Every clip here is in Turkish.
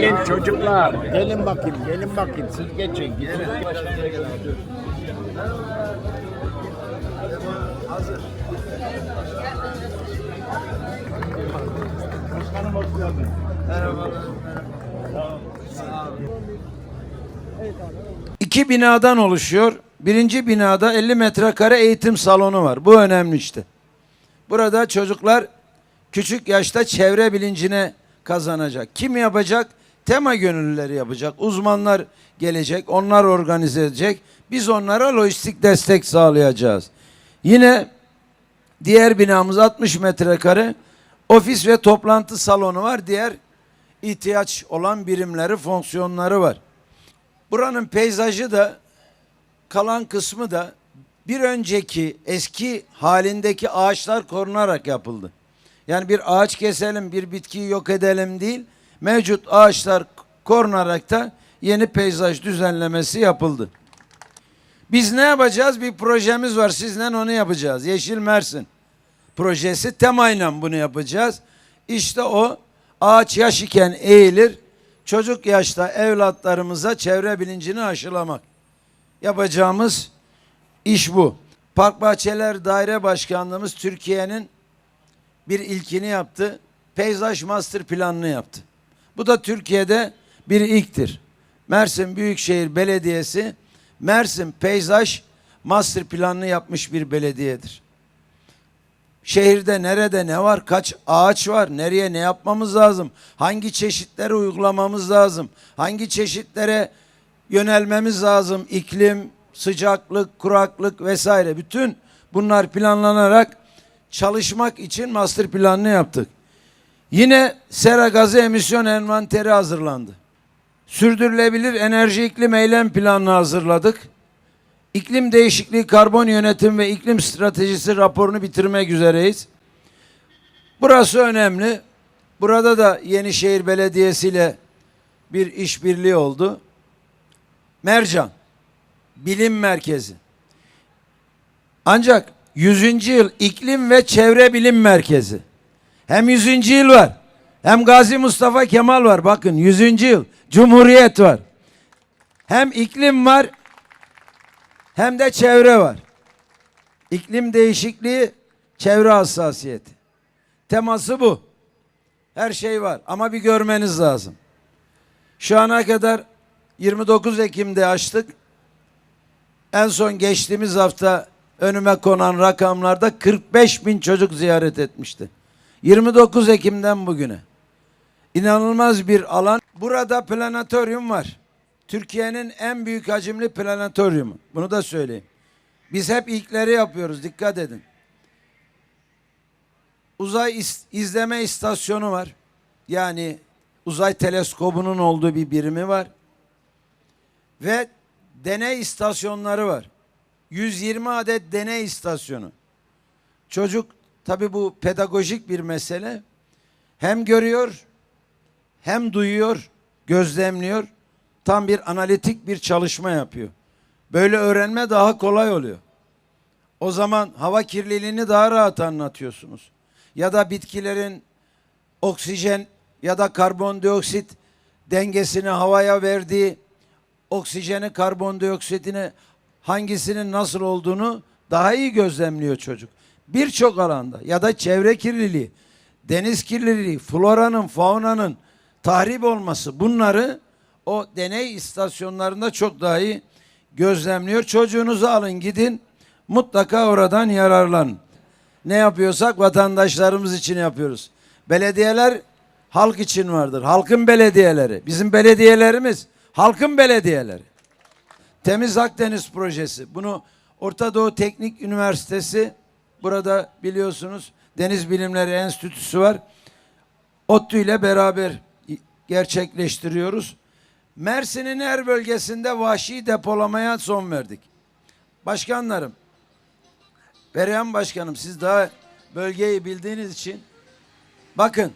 Gelin çocuklar. Gelin bakayım. Gelin bakayım. Siz geçin. Gidin. İki binadan oluşuyor. Birinci binada 50 metrekare eğitim salonu var. Bu önemli işte. Burada çocuklar küçük yaşta çevre bilincine kazanacak. Kim yapacak? Tema gönüllüleri yapacak. Uzmanlar gelecek. Onlar organize edecek. Biz onlara lojistik destek sağlayacağız. Yine diğer binamız 60 metrekare ofis ve toplantı salonu var. Diğer ihtiyaç olan birimleri, fonksiyonları var. Buranın peyzajı da kalan kısmı da bir önceki eski halindeki ağaçlar korunarak yapıldı. Yani bir ağaç keselim, bir bitkiyi yok edelim değil, mevcut ağaçlar korunarak da yeni peyzaj düzenlemesi yapıldı. Biz ne yapacağız? Bir projemiz var. Sizle onu yapacağız. Yeşil Mersin projesi temayla bunu yapacağız. İşte o ağaç yaş iken eğilir. Çocuk yaşta evlatlarımıza çevre bilincini aşılamak. Yapacağımız iş bu. Park Bahçeler Daire Başkanlığımız Türkiye'nin bir ilkini yaptı. Peyzaj Master Planını yaptı. Bu da Türkiye'de bir ilktir. Mersin Büyükşehir Belediyesi Mersin Peyzaj Master Planını yapmış bir belediyedir. Şehirde nerede ne var? Kaç ağaç var? Nereye ne yapmamız lazım? Hangi çeşitleri uygulamamız lazım? Hangi çeşitlere yönelmemiz lazım? İklim, sıcaklık, kuraklık vesaire. Bütün bunlar planlanarak çalışmak için master planını yaptık. Yine sera gazı emisyon envanteri hazırlandı. Sürdürülebilir enerji iklim eylem planını hazırladık. İklim değişikliği, karbon yönetim ve iklim stratejisi raporunu bitirmek üzereyiz. Burası önemli. Burada da Yenişehir Belediyesi ile bir işbirliği oldu. Mercan, bilim merkezi. Ancak 100. yıl iklim ve çevre bilim merkezi. Hem 100. yıl var. Hem Gazi Mustafa Kemal var. Bakın 100. yıl. Cumhuriyet var. Hem iklim var hem de çevre var. İklim değişikliği, çevre hassasiyeti. Teması bu. Her şey var ama bir görmeniz lazım. Şu ana kadar 29 Ekim'de açtık. En son geçtiğimiz hafta önüme konan rakamlarda 45 bin çocuk ziyaret etmişti. 29 Ekim'den bugüne. İnanılmaz bir alan. Burada planetoryum var. Türkiye'nin en büyük hacimli planetoryumu. Bunu da söyleyeyim. Biz hep ilkleri yapıyoruz. Dikkat edin. Uzay izleme istasyonu var. Yani uzay teleskobunun olduğu bir birimi var. Ve deney istasyonları var. 120 adet deney istasyonu. Çocuk tabi bu pedagojik bir mesele. Hem görüyor hem duyuyor, gözlemliyor. Tam bir analitik bir çalışma yapıyor. Böyle öğrenme daha kolay oluyor. O zaman hava kirliliğini daha rahat anlatıyorsunuz. Ya da bitkilerin oksijen ya da karbondioksit dengesini havaya verdiği oksijeni karbondioksitini hangisinin nasıl olduğunu daha iyi gözlemliyor çocuk. Birçok alanda ya da çevre kirliliği, deniz kirliliği, floranın, faunanın tahrip olması bunları o deney istasyonlarında çok daha iyi gözlemliyor. Çocuğunuzu alın gidin mutlaka oradan yararlanın. Ne yapıyorsak vatandaşlarımız için yapıyoruz. Belediyeler halk için vardır. Halkın belediyeleri. Bizim belediyelerimiz halkın belediyeleri. Temiz Akdeniz projesi. Bunu Orta Doğu Teknik Üniversitesi burada biliyorsunuz Deniz Bilimleri Enstitüsü var. ODTÜ ile beraber gerçekleştiriyoruz. Mersin'in her bölgesinde vahşi depolamaya son verdik. Başkanlarım, Perihan Başkanım siz daha bölgeyi bildiğiniz için bakın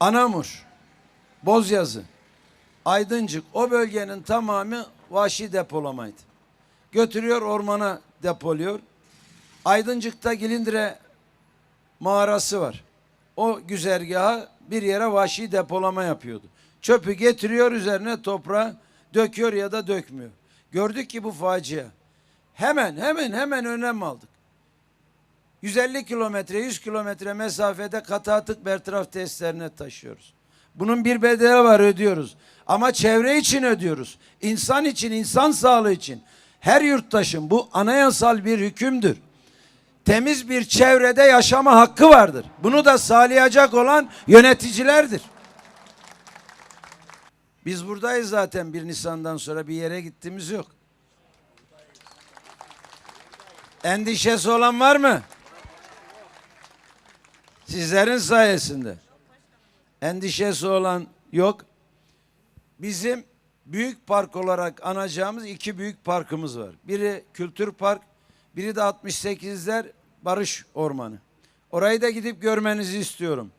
Anamur, Bozyazı, Aydıncık o bölgenin tamamı vahşi depolamaydı. Götürüyor ormana depoluyor. Aydıncık'ta Gilindire mağarası var. O güzergaha bir yere vahşi depolama yapıyordu. Çöpü getiriyor üzerine toprağı döküyor ya da dökmüyor. Gördük ki bu facia. Hemen hemen hemen önlem aldık. 150 kilometre 100 kilometre mesafede katı atık bertaraf tesislerine taşıyoruz. Bunun bir bedeli var ödüyoruz. Ama çevre için ödüyoruz. İnsan için, insan sağlığı için. Her yurttaşın bu anayasal bir hükümdür. Temiz bir çevrede yaşama hakkı vardır. Bunu da sağlayacak olan yöneticilerdir. Biz buradayız zaten 1 Nisan'dan sonra bir yere gittiğimiz yok. Endişesi olan var mı? Sizlerin sayesinde. Endişesi olan yok. Bizim büyük park olarak anacağımız iki büyük parkımız var. Biri Kültür Park, biri de 68'ler Barış Ormanı. Orayı da gidip görmenizi istiyorum.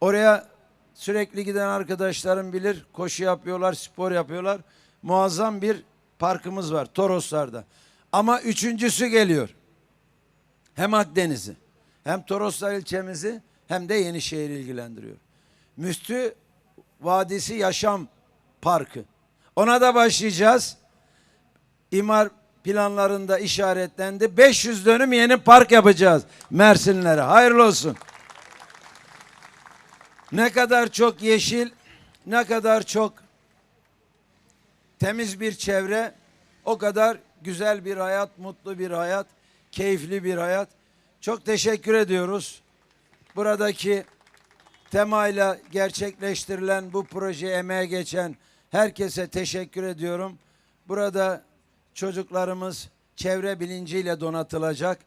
Oraya sürekli giden arkadaşlarım bilir. Koşu yapıyorlar, spor yapıyorlar. Muazzam bir parkımız var Toroslar'da. Ama üçüncüsü geliyor. Hem Akdeniz'i, hem Toroslar ilçemizi hem de Yenişehir'i ilgilendiriyor. Müstü Vadisi Yaşam Parkı. Ona da başlayacağız. İmar planlarında işaretlendi. 500 dönüm yeni park yapacağız Mersinlere. Hayırlı olsun. Ne kadar çok yeşil, ne kadar çok temiz bir çevre, o kadar güzel bir hayat, mutlu bir hayat, keyifli bir hayat. Çok teşekkür ediyoruz. Buradaki temayla gerçekleştirilen bu proje emeğe geçen herkese teşekkür ediyorum. Burada çocuklarımız çevre bilinciyle donatılacak,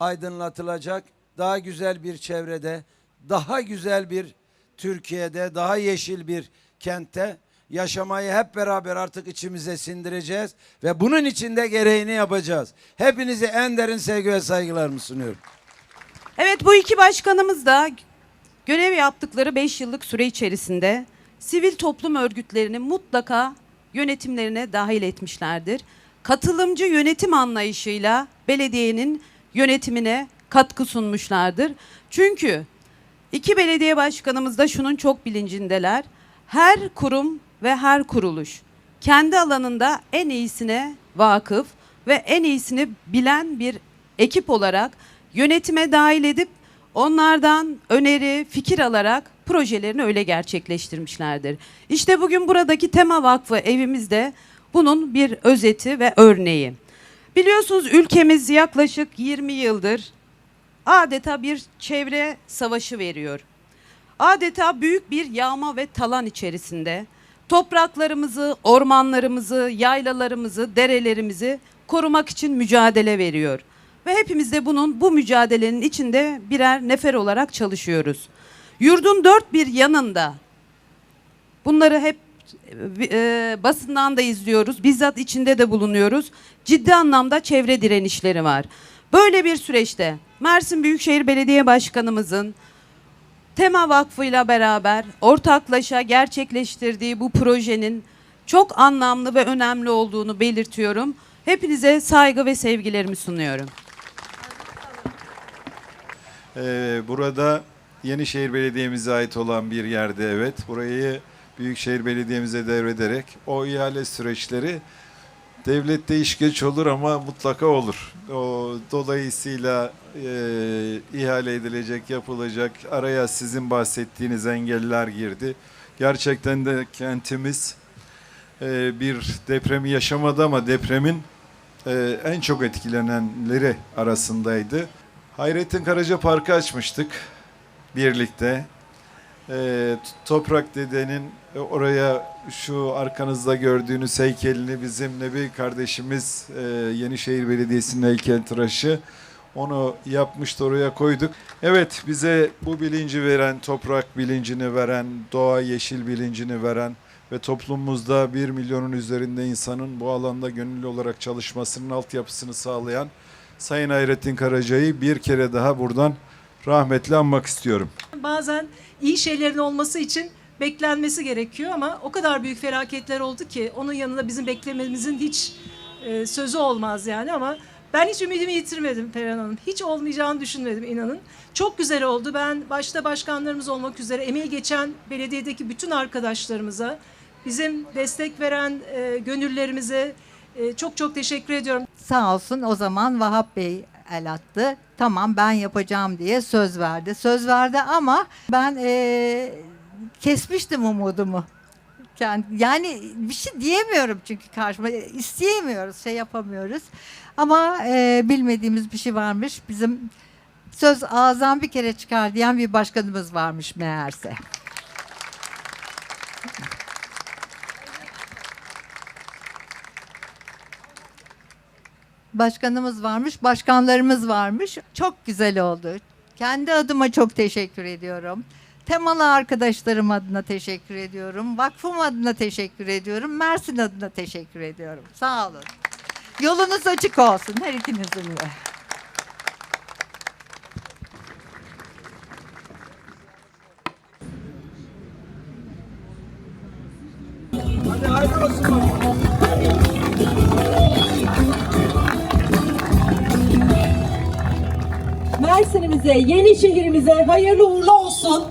aydınlatılacak. Daha güzel bir çevrede, daha güzel bir Türkiye'de, daha yeşil bir kentte yaşamayı hep beraber artık içimize sindireceğiz ve bunun için de gereğini yapacağız. Hepinize en derin sevgi ve saygılarımı sunuyorum. Evet bu iki başkanımız da görev yaptıkları 5 yıllık süre içerisinde sivil toplum örgütlerini mutlaka yönetimlerine dahil etmişlerdir. Katılımcı yönetim anlayışıyla belediyenin yönetimine katkı sunmuşlardır. Çünkü iki belediye başkanımız da şunun çok bilincindeler. Her kurum ve her kuruluş kendi alanında en iyisine vakıf ve en iyisini bilen bir ekip olarak yönetime dahil edip onlardan öneri, fikir alarak projelerini öyle gerçekleştirmişlerdir. İşte bugün buradaki Tema Vakfı evimizde bunun bir özeti ve örneği. Biliyorsunuz ülkemiz yaklaşık 20 yıldır adeta bir çevre savaşı veriyor. Adeta büyük bir yağma ve talan içerisinde topraklarımızı, ormanlarımızı, yaylalarımızı, derelerimizi korumak için mücadele veriyor. Ve hepimiz de bunun bu mücadelenin içinde birer nefer olarak çalışıyoruz. Yurdun dört bir yanında bunları hep e, basından da izliyoruz. Bizzat içinde de bulunuyoruz. Ciddi anlamda çevre direnişleri var. Böyle bir süreçte Mersin Büyükşehir Belediye Başkanımızın Tema Vakfı ile beraber ortaklaşa gerçekleştirdiği bu projenin çok anlamlı ve önemli olduğunu belirtiyorum. Hepinize saygı ve sevgilerimi sunuyorum. Ee, burada Yenişehir Belediye'mize ait olan bir yerde evet. Burayı Büyükşehir Belediye'mize devrederek o ihale süreçleri devlette iş geç olur ama mutlaka olur. O dolayısıyla e, ihale edilecek, yapılacak. Araya sizin bahsettiğiniz engeller girdi. Gerçekten de kentimiz e, bir depremi yaşamadı ama depremin e, en çok etkilenenleri arasındaydı. Hayrettin Karaca Parkı açmıştık birlikte. Ee, Toprak Dede'nin e, oraya şu arkanızda gördüğünüz heykelini bizim Nebi kardeşimiz e, Yenişehir Belediyesi'nin heykeltıraşı onu yapmıştı oraya koyduk. Evet bize bu bilinci veren, toprak bilincini veren, doğa yeşil bilincini veren ve toplumumuzda bir milyonun üzerinde insanın bu alanda gönüllü olarak çalışmasının altyapısını sağlayan Sayın Hayrettin Karaca'yı bir kere daha buradan rahmetle anmak istiyorum. Bazen iyi şeylerin olması için beklenmesi gerekiyor ama o kadar büyük felaketler oldu ki onun yanında bizim beklememizin hiç e, sözü olmaz yani ama Ben hiç ümidimi yitirmedim Perihan Hanım. Hiç olmayacağını düşünmedim inanın. Çok güzel oldu. Ben başta başkanlarımız olmak üzere emeği geçen belediyedeki bütün arkadaşlarımıza, bizim destek veren e, gönüllerimize e, çok çok teşekkür ediyorum. Sağ olsun o zaman Vahap Bey el attı. Tamam ben yapacağım diye söz verdi. Söz verdi ama ben eee, kesmiştim umudumu. Yani, bir şey diyemiyorum çünkü karşıma isteyemiyoruz, şey yapamıyoruz. Ama eee, bilmediğimiz bir şey varmış. Bizim söz ağızdan bir kere çıkar diyen bir başkanımız varmış meğerse. Başkanımız varmış, başkanlarımız varmış. Çok güzel oldu. Kendi adıma çok teşekkür ediyorum. Temalı arkadaşlarım adına teşekkür ediyorum. Vakfım adına teşekkür ediyorum. Mersin adına teşekkür ediyorum. Sağ olun. Yolunuz açık olsun her ikinizin de. Mersin'imize, yeni şehrimize hayırlı uğurlu olsun.